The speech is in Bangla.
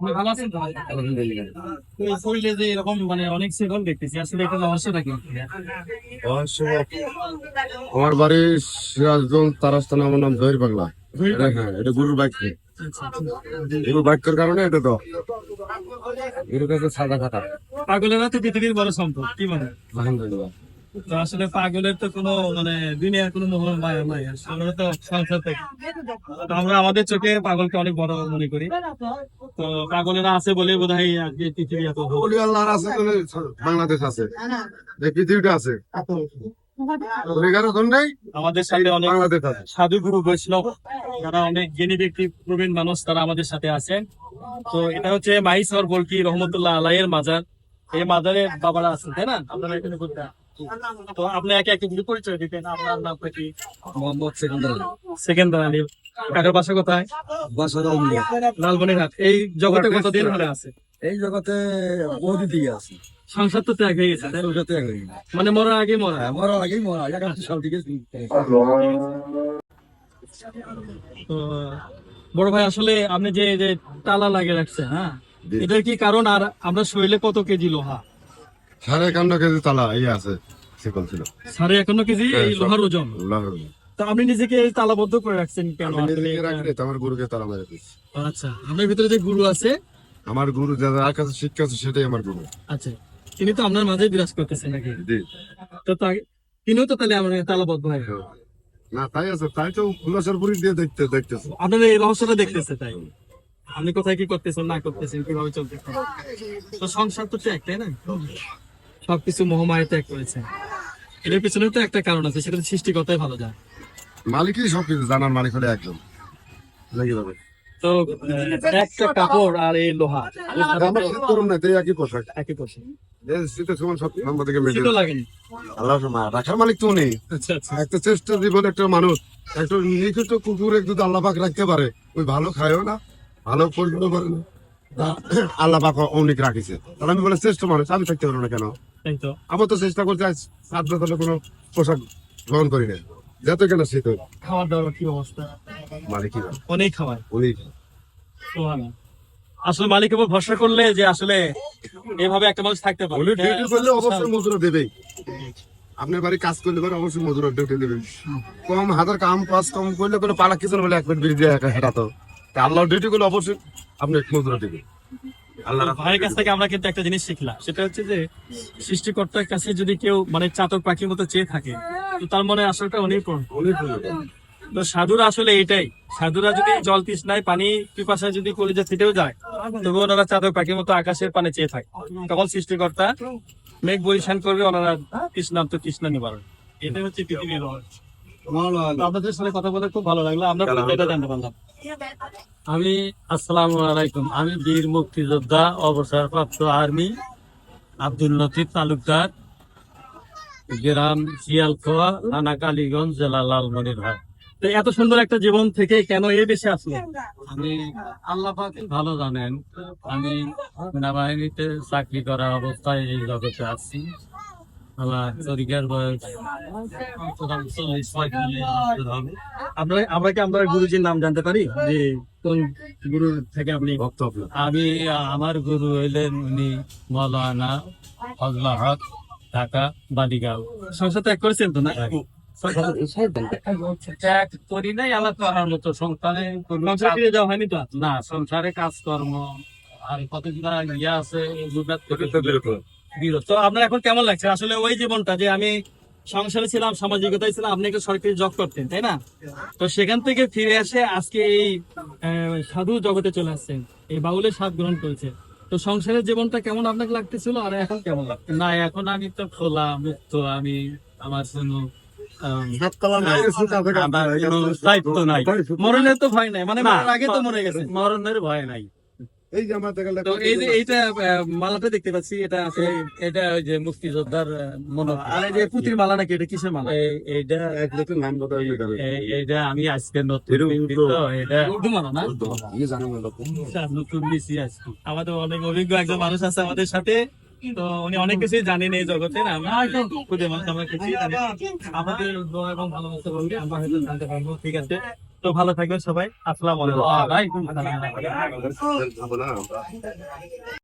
আপনি ভালো আছেন তো? তো এই শরীরে যে এরকম মানে অনেক সেগল দেখতেছি আসলে এটা রহস্যটা কি আমার বাড়ি সিরাজগঞ্জ তারাস্তান আমার নাম জহির বাংলা। এটা হ্যাঁ এটা গুরুর বাইক গুরুর বাইকের কারণে এটা তো। গুরুর কাছে সাদা খাতা। পাগলেরা তো পৃথিবীর বড় সম্পদ কি মানে আলহামদুলিল্লাহ। তো আসলে পাগলের তো কোনো মানে দুনিয়ার কোনো মায়া নাই। আসলে তো সংসার থেকে তো আমরা আমাদের চোখে পাগলকে অনেক বড় মনে করি। তো পাগলেরা আছে বলে বোধ হয় আজকে পৃথিবী এত। আল্লাহর আছে বলে বাংলাদেশ আছে। পৃথিবীটা আছে। আমাদের সাথে অনেক সাধু গুরু বৈষ্ণব যারা অনেক জ্ঞানী ব্যক্তি প্রবীণ মানুষ তারা আমাদের সাথে আছেন। তো এটা হচ্ছে মাইসর বলকি রহমতুল্লাহ আলাইয়ের মাজার। এই মাজারে বাবারা আছেন তাই না? আপনারা এখানে। তো আপনি একে একে যদি পরিচয় দিতেন আপনার নামটা কি? মোহাম্মদ সেকেন্দার সেকেন্ড আলী। কাকার বাসা কোথায়? লালবনিরহাট এই জগতে কতদিন ধরে আছে? এই জগতে বহু দিকে আছে। সংসার তো ত্যাগ হয়ে গেছে তাই না? ওটাতে মানে মরার আগে মরা। মরার আগেই মরা। থেকে তো বড় ভাই আসলে আপনি যে যে তালা লাগিয়ে রাখছেন হ্যাঁ এটার কি কারণ? আর আমরা শরীরে কত কেজি লোহা? সাড়ে একান্ন কেজি তালা এই আছে শিকল ছিল। সাড়ে একান্ন কেজি হ্যাঁ, এই লোহার ওজন। তো আপনি নিজেকে তালাবদ্ধ করে রাখছেন কেন? আমি নিজেকে রাখি নাই, তো আমার গুরুকে তালা মেরে আচ্ছা আপনার ভিতরে যে গুরু আছে আমার গুরু যার কাছে শিক্ষা আছে সেটাই আমার গুরু। আচ্ছা তিনি তো আপনার মাঝে বিরাজ করতেছেন নাকি? জি। তো তা- তিনিও তো তাহলে আমার তালাবদ্ধ হয় না তাই আছে তাই তো উল্লাসের পুরী দিয়ে দেখতে দেখতেছে। আপনার এই রহস্যটা দেখতেছে তাই? আপনি কোথায় কি করতেছেন না করতেছেন কীভাবে চলতেছেন তো সংসার তো ত্যাগ তাই না? সবকিছু মোহমায় ত্যাগ করেছেন এটার পিছনে তো একটা কারণ আছে সেটা সৃষ্টিকর্তাই ভালো যায় মালিকই সবকিছু জানার মালিক হলে তো একটা কাপড় আর এই লোহা। করুন না তাই একই পোশাক। একই করছে মানুষ একটা কুকুর একটু আল্লাহ পাক রাখতে পারে ওই ভালো খায়ও না ভালো পরিচালনা করে না। আল্লাহ পাক অনেক রাখিছে। তাহলে আমি বলে শ্রেষ্ঠ মানুষ আমি থাকতে পারব না কেন? আমার তো। চেষ্টা করতে আজ সাত বছর কোনো পোশাক গ্রহণ করি না যাতে কেন শীত খাওয়ার দাওয়ার কি অবস্থা? মালিকই না অনেক খাওয়ায়। উনি সুবহানাল্লাহ। আসলে মালিকের উপর ভরসা করলে যে আসলে এভাবে একটা মানুষ থাকতে পারে। উনি ডিউটি করলে অবশ্যই মজুরা দেবেই। আপনার বাড়ি কাজ করলে পরে অবশ্যই মজুরা ডিউটি দেবেন কম হাজার কাম কাজ কম করলে কোনো পালা কিছু বলে এক মিনিট বিরতি একা হেঁটাতো। তা আল্লাহ ডিউটি করলে অবশ্যই আপনি দেবেন ভাইয়ের কাছ থেকে আমরা কিন্তু একটা জিনিস শিখলাম। সেটা হচ্ছে যে সৃষ্টিকর্তার কাছে যদি কেউ মানে চাতক পাখির মতো চেয়ে থাকে তো তার মনে আসলটা অনেক তো সাধুরা আসলে এইটাই সাধুরা যদি জল তৃষ্ণায় পানি পিপাসায় যদি কলিজা ফিটেও যায় তবু ওনারা চাতক পাখির মতো আকাশের পানে চেয়ে থাকে। তখন সৃষ্টিকর্তা মেঘ পরিশান করবে ওনারা তৃষ্ণান্ত তৃষ্ণা নিবারণ। এটা হচ্ছে পৃথিবীর রহস্য। তো আপনাদের সাথে কথা বলে খুব ভালো লাগল। আমরা এটা জানতে পারলাম। আমি আসসালামু আলাইকুম। আমি বীর মুক্তিযোদ্ধা অবসরপ্রাপ্ত আর্মি আব্দুল লতিফ তালুকদার গ্রাম শিয়ালখোয়া থানা কালীগঞ্জ জেলা লালমনিরহাট। তো এত সুন্দর একটা জীবন থেকে কেন এই বেশি আসলো? আমি আল্লাহ পাকে ভালো জানেন আমি সেনাবাহিনীতে চাকরি করা অবস্থায় এই জগতে আছি। আমার কি আমরা গুরুজির নাম জানতে পারি? যে কোন গুরু থেকে আপনি? ভক্ত আমি আমার গুরু হইলেন উনি মৌলানা ফজলা হক ঢাকা বালিগাঁও। সংসার ত্যাগ করেছেন তো না? করি নাই আমার করার মতো সংসারে যাওয়া হয়নি তো? না সংসারে কাজকর্ম আর কতগুলা ইয়ে আছে বিরত তো আপনার এখন কেমন লাগছে? আসলে ওই জীবনটা যে আমি সংসারে ছিলাম সামাজিকতায় ছিলাম আপনি একটা সরকারি জব করতেন তাই না? তো সেখান থেকে ফিরে এসে আজকে এই আহ, সাধু জগতে চলে আসছেন এই বাউলের স্বাদ গ্রহণ করেছে। তো সংসারের জীবনটা কেমন আপনাকে লাগতেছিল আর এখন কেমন লাগছে না এখন আমি তো খোলা মুক্ত আমি আমার নাই মরণের তো ভয় নাই মানে আগে তো মরে গেছে মরণের ভয় নাই। এই যে আমার দেখা তো এই যে এইটা মালাটা দেখতে পাচ্ছি এটা আছে এটা ওই যে মুক্তিযোদ্ধার মনে আর এই যে পুতির মালা নাকি এটা কিসের মালা? এইটা নাম কথা এইটা আমি আজকে নতুন এটা উর্দু। মালা না? জানো না নতুন নিছি আজকে। আমাদের অনেক অভিজ্ঞ একজন মানুষ আছে আমাদের সাথে তো উনি অনেক কিছুই জানেন এই জগতে আমরা খুদে মানুষ আমরা আমাদের দোয়া এবং ভালোবাসা আমরা হয়তো জানতে পারব ঠিক আছে? তো ভালো থাকবেন সবাই। আসসালামু